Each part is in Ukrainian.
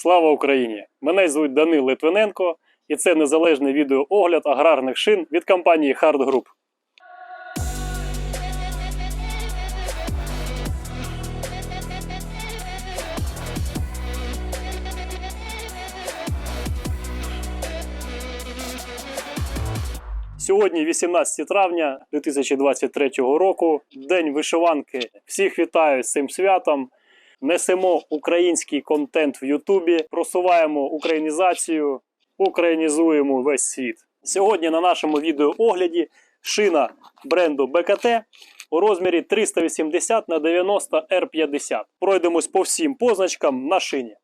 Слава Україні! Мене звуть Данил Литвиненко, і це незалежний відеоогляд аграрних шин від компанії Hard Group. Сьогодні 18 травня 2023 року, День вишиванки. Всіх вітаю з цим святом. Несемо український контент в Ютубі, просуваємо українізацію, українізуємо весь світ. Сьогодні на нашому відеоогляді шина бренду БКТ у розмірі 380 на 90 R50. Пройдемось по всім позначкам на шині.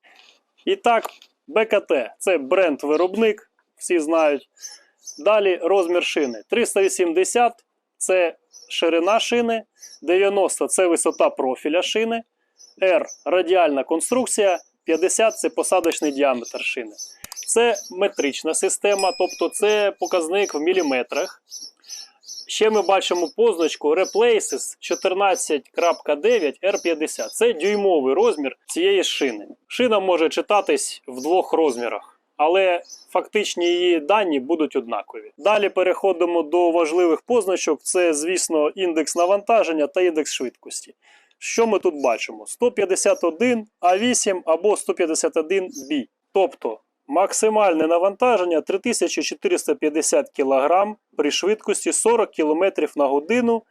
І так, БКТ це бренд-виробник, всі знають. Далі розмір шини 380 це ширина шини, 90 це висота профіля шини, R радіальна конструкція, 50 це посадочний діаметр шини. Це метрична система, тобто це показник в міліметрах. Ще ми бачимо позначку Replaces 14.9 R50. Це дюймовий розмір цієї шини. Шина може читатись в двох розмірах, але фактичні її дані будуть однакові. Далі переходимо до важливих позначок: це, звісно, індекс навантаження та індекс швидкості. Що ми тут бачимо? 151 А8 або 151 Б. Тобто максимальне навантаження 3450 кг при швидкості 40 км на годину.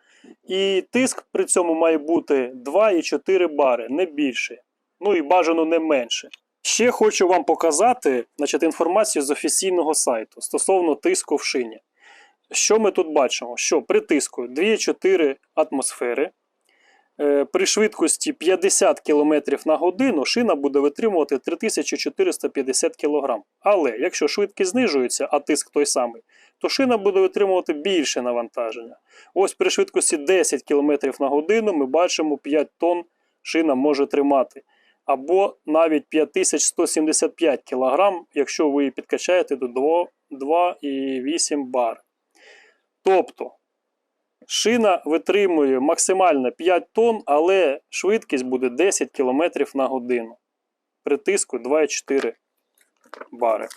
І тиск при цьому має бути 2,4 бари, не більше. Ну і бажано не менше. Ще хочу вам показати значить, інформацію з офіційного сайту стосовно тиску в шині. Що ми тут бачимо? Що при тиску 2,4 атмосфери. Е, При швидкості 50 км на годину шина буде витримувати 3450 кг. Але якщо швидкість знижується, а тиск той самий, то шина буде витримувати більше навантаження. Ось при швидкості 10 км на годину ми бачимо 5 тонн шина може тримати. Або навіть 5175 кг, якщо ви її підкачаєте до 2,8 бар. Тобто Шина витримує максимально 5 тонн, але швидкість буде 10 км на годину. При тиску 2,4 бари.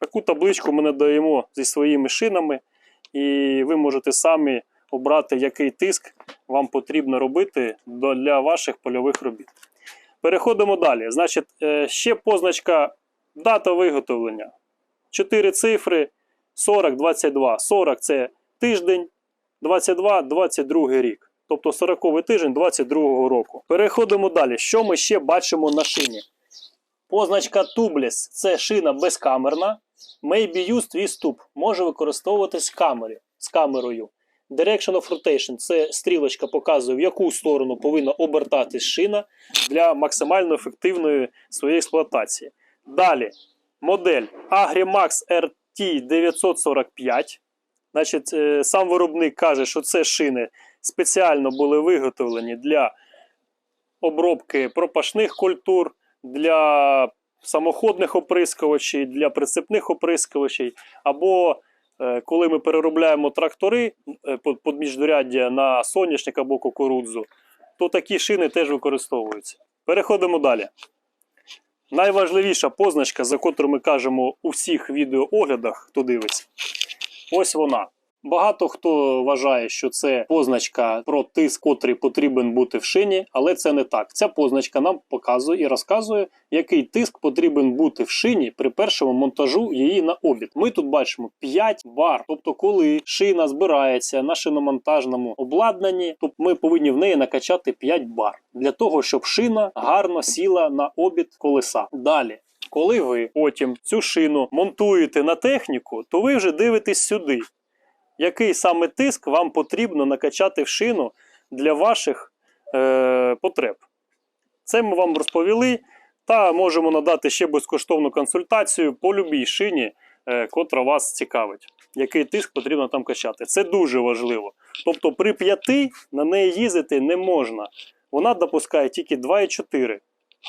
Таку табличку ми надаємо зі своїми шинами, і ви можете самі обрати, який тиск вам потрібно робити для ваших польових робіт. Переходимо далі. Значить, е, ще позначка дата виготовлення. 4 цифри 40-22. 40 це тиждень. 22-22 рік. Тобто 40 тиждень 22 року. Переходимо далі. Що ми ще бачимо на шині? Позначка Tubeless – це шина безкамерна. May be used with tube. Може використовуватись з камерою. Direction of rotation – це стрілочка показує, в яку сторону повинна обертатись шина для максимально ефективної своєї експлуатації. Далі модель Agrimax RT 945. Значить, е, сам виробник каже, що це шини спеціально були виготовлені для обробки пропашних культур, для самоходних оприскувачів, для прицепних оприскувачів, або е, коли ми переробляємо трактори е, под міждоряддя на соняшник або кукурудзу, то такі шини теж використовуються. Переходимо далі. Найважливіша позначка, за котру ми кажемо у всіх відеооглядах, хто дивиться, Ось вона. Багато хто вважає, що це позначка про тиск, котрий потрібен бути в шині, але це не так. Ця позначка нам показує і розказує, який тиск потрібен бути в шині при першому монтажу її на обід. Ми тут бачимо 5 бар. Тобто, коли шина збирається на шиномонтажному обладнанні, то ми повинні в неї накачати 5 бар для того, щоб шина гарно сіла на обід колеса. Далі. Коли ви потім цю шину монтуєте на техніку, то ви вже дивитесь сюди, який саме тиск вам потрібно накачати в шину для ваших е, потреб. Це ми вам розповіли, та можемо надати ще безкоштовну консультацію по любій шині, е, котра вас цікавить. Який тиск потрібно там качати. Це дуже важливо. Тобто при 5 на неї їздити не можна. Вона допускає тільки 2,4.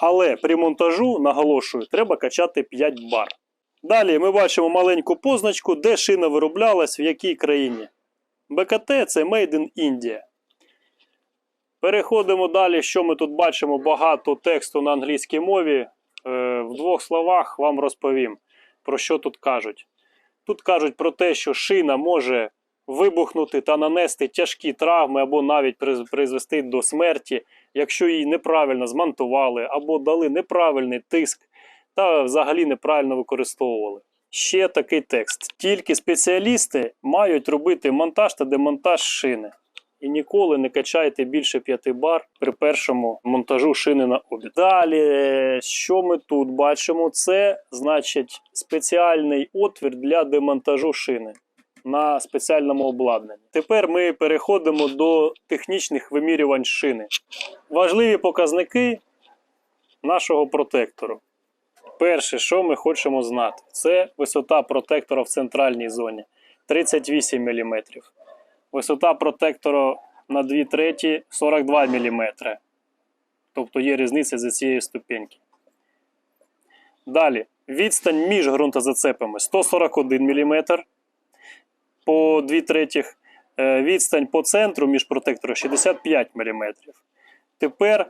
Але при монтажу, наголошую, треба качати 5 бар. Далі ми бачимо маленьку позначку, де шина вироблялась, в якій країні. БКТ це Made in India. Переходимо далі. Що ми тут бачимо? Багато тексту на англійській мові. Е, В двох словах вам розповім, про що тут кажуть. Тут кажуть про те, що шина може вибухнути та нанести тяжкі травми або навіть призвести до смерті, якщо її неправильно змонтували або дали неправильний тиск та взагалі неправильно використовували. Ще такий текст: тільки спеціалісти мають робити монтаж та демонтаж шини. І ніколи не качайте більше 5 бар при першому монтажу шини на обід. Далі, що ми тут бачимо? Це значить спеціальний отвір для демонтажу шини на спеціальному обладнанні. Тепер ми переходимо до технічних вимірювань шини. Важливі показники нашого протектору. Перше, що ми хочемо знати, це висота протектора в центральній зоні 38 мм. Висота протектора на 2 треті 42 мм. Тобто є різниця за цієї ступеньки. Далі. Відстань між ґрунтозацепами 141 мм по 2 третіх. Е, Відстань по центру між протектором 65 мм. Тепер,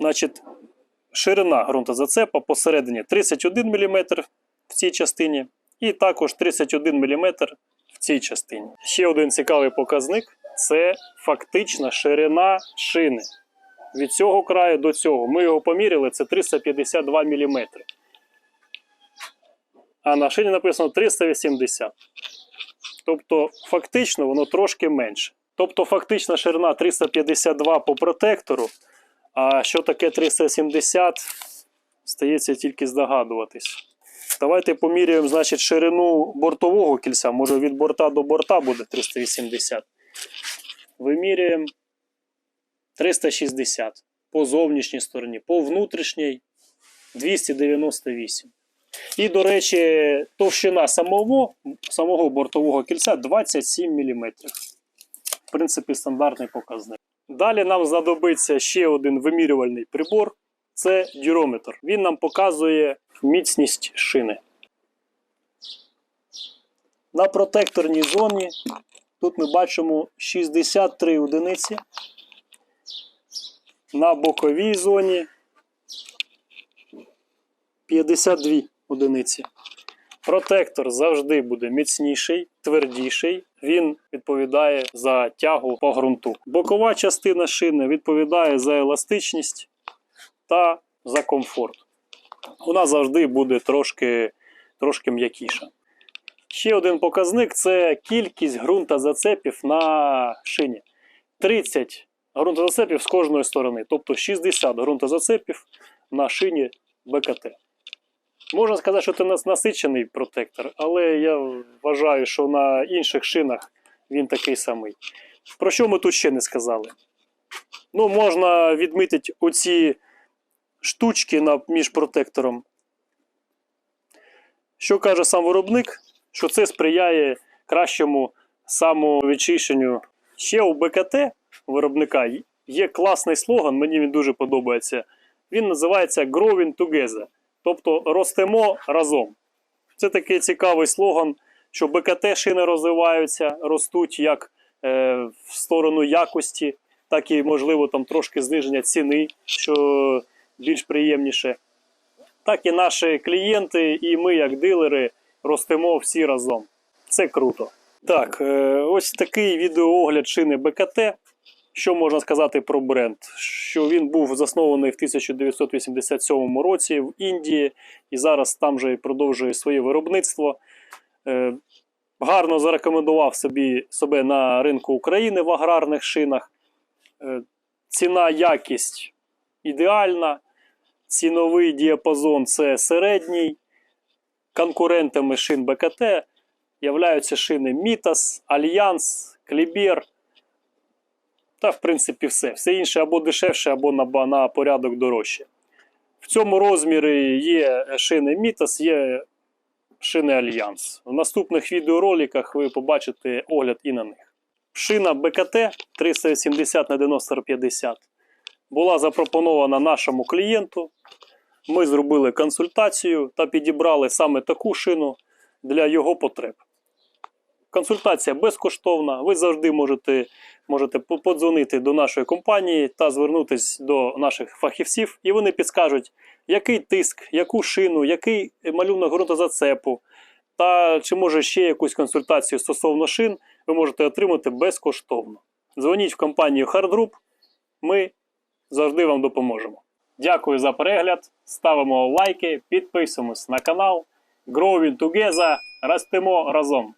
значить, ширина ґрунтозацепа посередині 31 мм в цій частині, і також 31 мм в цій частині. Ще один цікавий показник це фактична ширина шини. Від цього краю до цього. Ми його поміряли, це 352 мм. А на шині написано 380. Тобто, фактично воно трошки менше. Тобто, фактична ширина 352 по протектору. А що таке 370, стається тільки здогадуватись. Давайте поміряємо, значить, ширину бортового кільця. Може від борта до борта буде 380. Вимірюємо 360 по зовнішній стороні, по внутрішній 298. І, до речі, товщина самого, самого бортового кільця 27 мм. В принципі, стандартний показник. Далі нам знадобиться ще один вимірювальний прибор це дюрометр. Він нам показує міцність шини. На протекторній зоні тут ми бачимо 63 одиниці. На боковій зоні 52 одиниці. Протектор завжди буде міцніший, твердіший. Він відповідає за тягу по ґрунту. Бокова частина шини відповідає за еластичність та за комфорт. Вона завжди буде трошки, трошки м'якіша. Ще один показник це кількість ґрунтозацепів на шині. 30 ґрунтозацепів з кожної сторони, тобто 60 ґрунтозацепів на шині БКТ. Можна сказати, що це насичений протектор, але я вважаю, що на інших шинах він такий самий. Про що ми тут ще не сказали? Ну, можна відмітити оці штучки між протектором. Що каже сам виробник? Що це сприяє кращому самовідчищенню. Ще у БКТ виробника є класний слоган, мені він дуже подобається. Він називається Growing Together. Тобто ростемо разом. Це такий цікавий слоган, що БКТ шини розвиваються, ростуть як е, в сторону якості, так і, можливо, там трошки зниження ціни, що більш приємніше. Так і наші клієнти, і ми, як дилери, ростемо всі разом. Це круто. Так, е, ось такий відеоогляд шини БКТ. Що можна сказати про бренд? Що він був заснований в 1987 році в Індії і зараз там же продовжує своє виробництво. Е, Гарно зарекомендував собі себе на ринку України в аграрних шинах. Е, Ціна, якість ідеальна. Ціновий діапазон це середній. Конкурентами шин БКТ являються шини Мітас, Альянс, Клібер. Та, в принципі, все. Все інше або дешевше, або на, на порядок дорожче. В цьому розмірі є шини Мітас, є шини Альянс. В наступних відеороликах ви побачите огляд і на них. Шина БКТ 370 на 9050 була запропонована нашому клієнту. Ми зробили консультацію та підібрали саме таку шину для його потреб. Консультація безкоштовна. Ви завжди можете, можете подзвонити до нашої компанії та звернутися до наших фахівців, і вони підскажуть, який тиск, яку шину, який малюнок ґрунтозацепу, та чи може ще якусь консультацію стосовно шин ви можете отримати безкоштовно. Дзвоніть в компанію Hard ми завжди вам допоможемо. Дякую за перегляд. Ставимо лайки, підписуємось на канал. Growing Together. Ростемо разом.